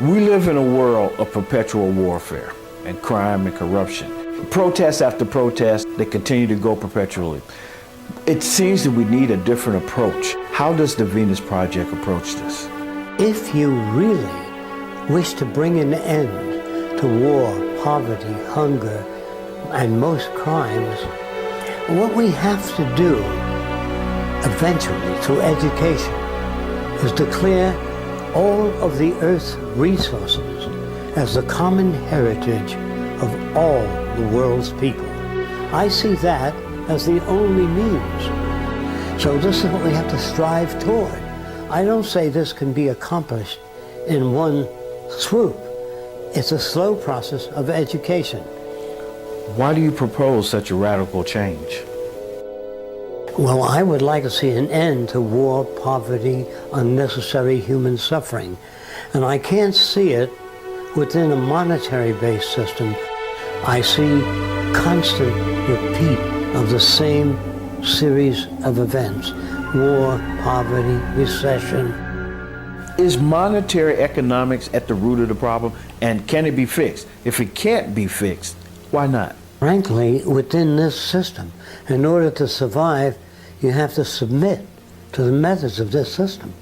We live in a world of perpetual warfare and crime and corruption. Protest after protest, they continue to go perpetually. It seems that we need a different approach. How does the Venus Project approach this? If you really wish to bring an end to war, poverty, hunger, and most crimes, what we have to do eventually through education is declare all of the earth's resources as the common heritage of all the world's people. I see that as the only means. So this is what we have to strive toward. I don't say this can be accomplished in one swoop. It's a slow process of education. Why do you propose such a radical change? Well, I would like to see an end to war, poverty, unnecessary human suffering. And I can't see it within a monetary-based system. I see constant repeat of the same series of events. War, poverty, recession. Is monetary economics at the root of the problem and can it be fixed? If it can't be fixed, why not? Frankly, within this system, in order to survive, you have to submit to the methods of this system.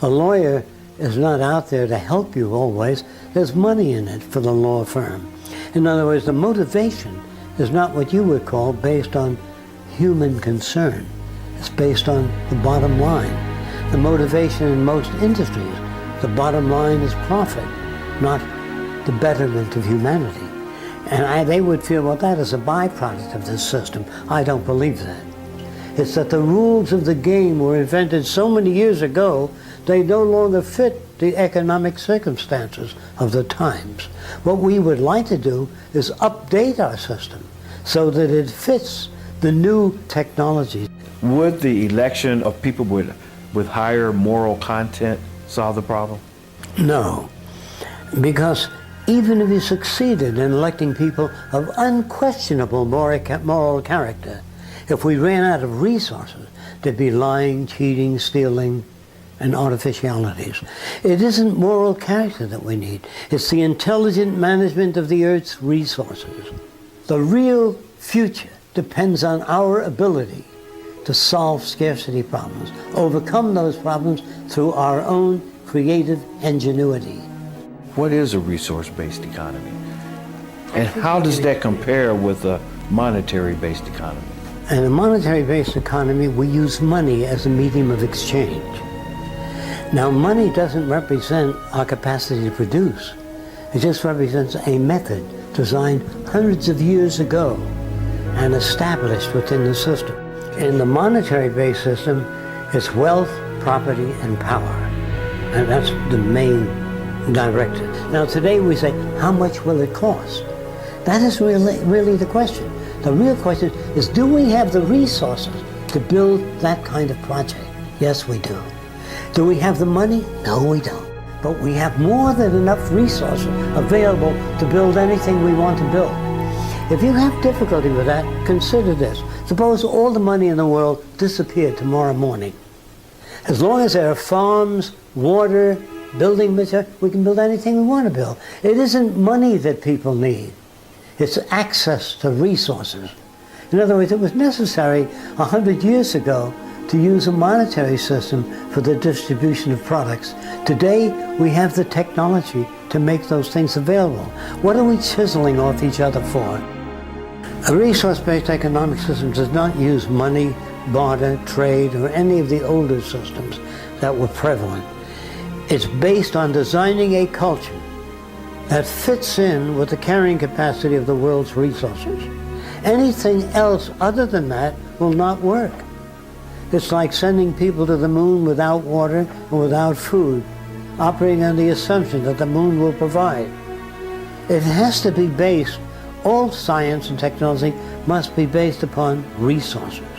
A lawyer is not out there to help you always. There's money in it for the law firm. In other words, the motivation is not what you would call based on human concern. It's based on the bottom line. The motivation in most industries, the bottom line is profit, not the betterment of humanity. And I, they would feel, well, that is a byproduct of this system. I don't believe that. It's that the rules of the game were invented so many years ago, they no longer fit the economic circumstances of the times. What we would like to do is update our system so that it fits the new technology. Would the election of people with, with higher moral content solve the problem? No, because even if you succeeded in electing people of unquestionable moral character, if we ran out of resources, there'd be lying, cheating, stealing, and artificialities. It isn't moral character that we need. It's the intelligent management of the Earth's resources. The real future depends on our ability to solve scarcity problems, overcome those problems through our own creative ingenuity. What is a resource-based economy? And how does that compare with a monetary-based economy? In a monetary-based economy, we use money as a medium of exchange. Now, money doesn't represent our capacity to produce. It just represents a method designed hundreds of years ago and established within the system. In the monetary-based system, it's wealth, property, and power. And that's the main directive. Now, today we say, how much will it cost? That is really, really the question. The real question is, do we have the resources to build that kind of project? Yes, we do. Do we have the money? No, we don't. But we have more than enough resources available to build anything we want to build. If you have difficulty with that, consider this. Suppose all the money in the world disappeared tomorrow morning. As long as there are farms, water, building material, we can build anything we want to build. It isn't money that people need. It's access to resources. In other words, it was necessary a hundred years ago to use a monetary system for the distribution of products. Today, we have the technology to make those things available. What are we chiseling off each other for? A resource-based economic system does not use money, barter, trade, or any of the older systems that were prevalent. It's based on designing a culture that fits in with the carrying capacity of the world's resources. Anything else other than that will not work. It's like sending people to the moon without water and without food, operating on the assumption that the moon will provide. It has to be based, all science and technology must be based upon resources.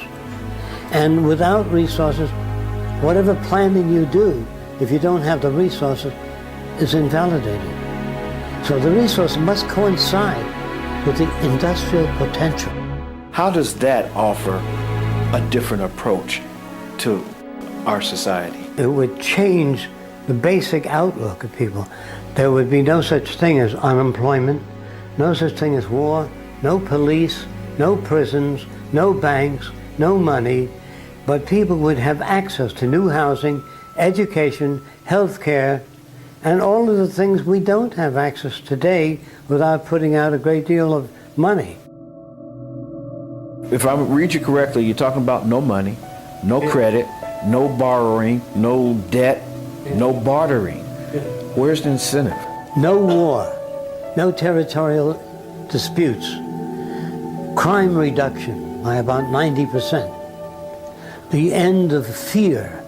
And without resources, whatever planning you do, if you don't have the resources, is invalidated. So the resource must coincide with the industrial potential. How does that offer a different approach to our society? It would change the basic outlook of people, there would be no such thing as unemployment, no such thing as war, no police, no prisons, no banks, no money, but people would have access to new housing, education, health care, and all of the things we don't have access today without putting out a great deal of money. If I read you correctly, you're talking about no money, no credit, no borrowing, no debt, no bartering. Where's the incentive? No war, no territorial disputes, crime reduction by about 90%, the end of fear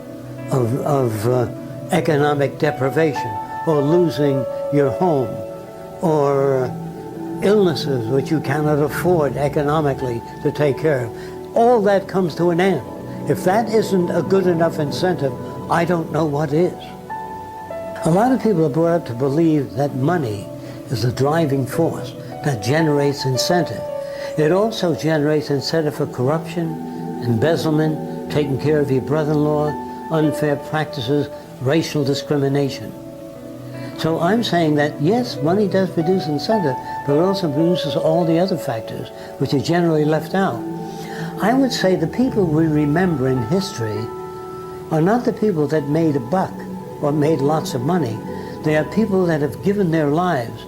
of, of uh, economic deprivation or losing your home or illnesses which you cannot afford economically to take care of. All that comes to an end. If that isn't a good enough incentive, I don't know what is. A lot of people are brought up to believe that money is the driving force that generates incentive. It also generates incentive for corruption, embezzlement, taking care of your brother-in-law, unfair practices, racial discrimination. So I'm saying that yes, money does produce incentive, but it also produces all the other factors which are generally left out. I would say the people we remember in history are not the people that made a buck or made lots of money. They are people that have given their lives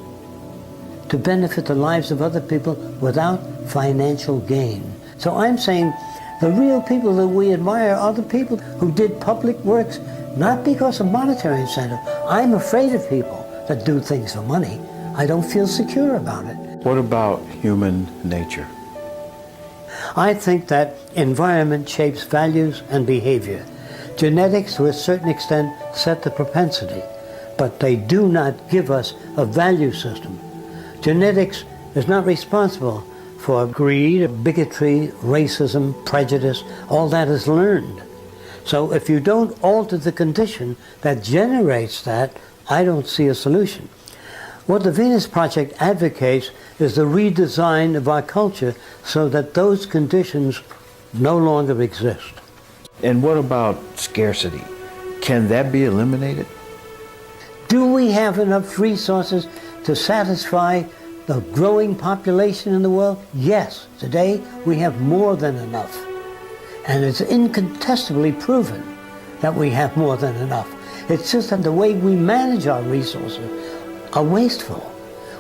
to benefit the lives of other people without financial gain. So I'm saying the real people that we admire are the people who did public works not because of monetary incentive. I'm afraid of people that do things for money. I don't feel secure about it. What about human nature? I think that environment shapes values and behavior. Genetics, to a certain extent, set the propensity, but they do not give us a value system. Genetics is not responsible for greed, bigotry, racism, prejudice. All that is learned. So if you don't alter the condition that generates that, I don't see a solution. What the Venus Project advocates is the redesign of our culture so that those conditions no longer exist. And what about scarcity? Can that be eliminated? Do we have enough resources to satisfy the growing population in the world? Yes. Today we have more than enough. And it's incontestably proven that we have more than enough. It's just that the way we manage our resources are wasteful.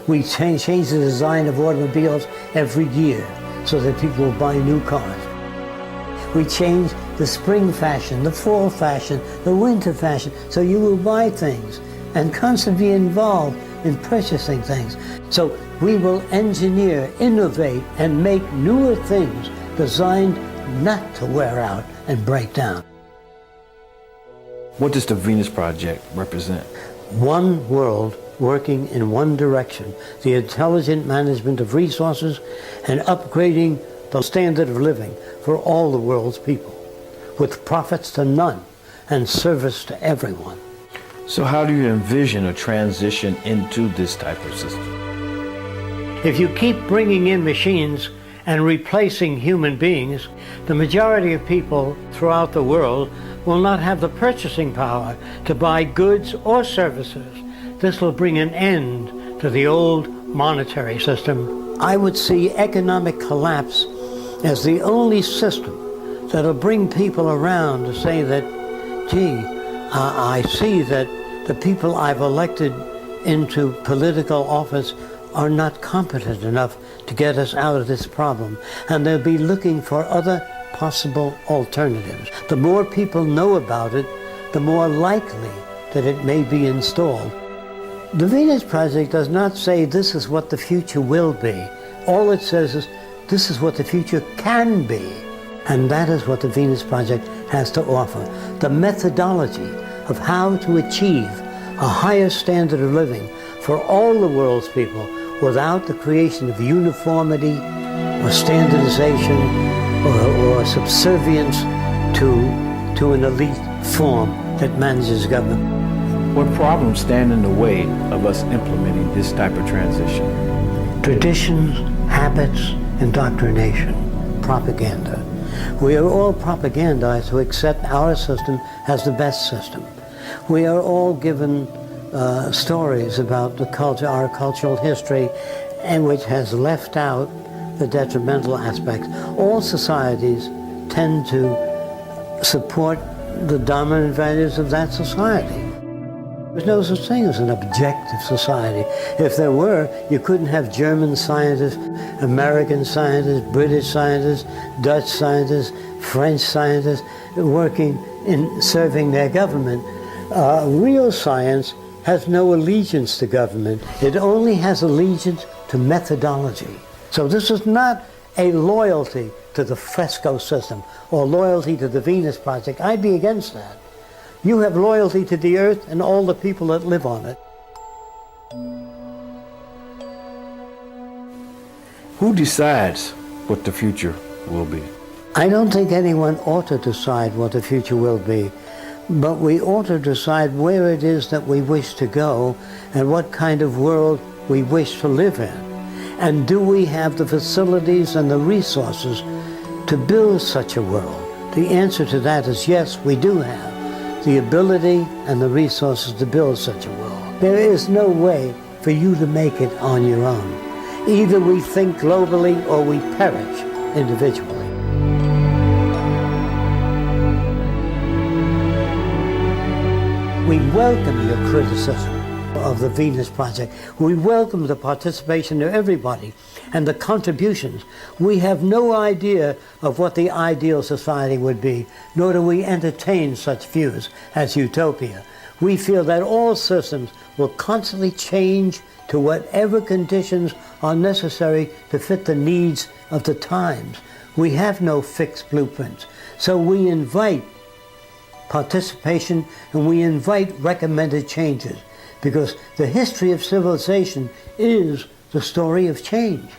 We change, change the design of automobiles every year so that people will buy new cars. We change the spring fashion, the fall fashion, the winter fashion, so you will buy things and constantly involved in purchasing things. So we will engineer, innovate, and make newer things designed not to wear out and break down. What does the Venus Project represent? One world working in one direction, the intelligent management of resources and upgrading the standard of living for all the world's people, with profits to none and service to everyone. So, how do you envision a transition into this type of system? If you keep bringing in machines and replacing human beings, the majority of people throughout the world will not have the purchasing power to buy goods or services. This will bring an end to the old monetary system. I would see economic collapse as the only system that'll bring people around to say that, gee, uh, I see that the people I've elected into political office are not competent enough to get us out of this problem. And they'll be looking for other possible alternatives. The more people know about it, the more likely that it may be installed. The Venus Project does not say this is what the future will be. All it says is this is what the future can be. And that is what the Venus Project has to offer. The methodology of how to achieve a higher standard of living for all the world's people without the creation of uniformity or standardization or, or subservience to, to an elite form that manages government. What problems stand in the way of us implementing this type of transition? Traditions, habits, indoctrination, propaganda. We are all propagandized to accept our system as the best system. We are all given uh, stories about the culture, our cultural history, and which has left out the detrimental aspects. All societies tend to support the dominant values of that society. There's no such thing as an objective society. If there were, you couldn't have German scientists, American scientists, British scientists, Dutch scientists, French scientists working in serving their government. Uh, real science has no allegiance to government. It only has allegiance to methodology. So this is not a loyalty to the fresco system or loyalty to the Venus Project. I'd be against that. You have loyalty to the earth and all the people that live on it. Who decides what the future will be? I don't think anyone ought to decide what the future will be, but we ought to decide where it is that we wish to go and what kind of world we wish to live in. And do we have the facilities and the resources to build such a world? The answer to that is yes, we do have the ability and the resources to build such a world. There is no way for you to make it on your own. Either we think globally or we perish individually. We welcome your criticism of the Venus Project. We welcome the participation of everybody and the contributions. We have no idea of what the ideal society would be, nor do we entertain such views as utopia. We feel that all systems will constantly change to whatever conditions are necessary to fit the needs of the times. We have no fixed blueprints. So we invite participation and we invite recommended changes because the history of civilization is the story of change.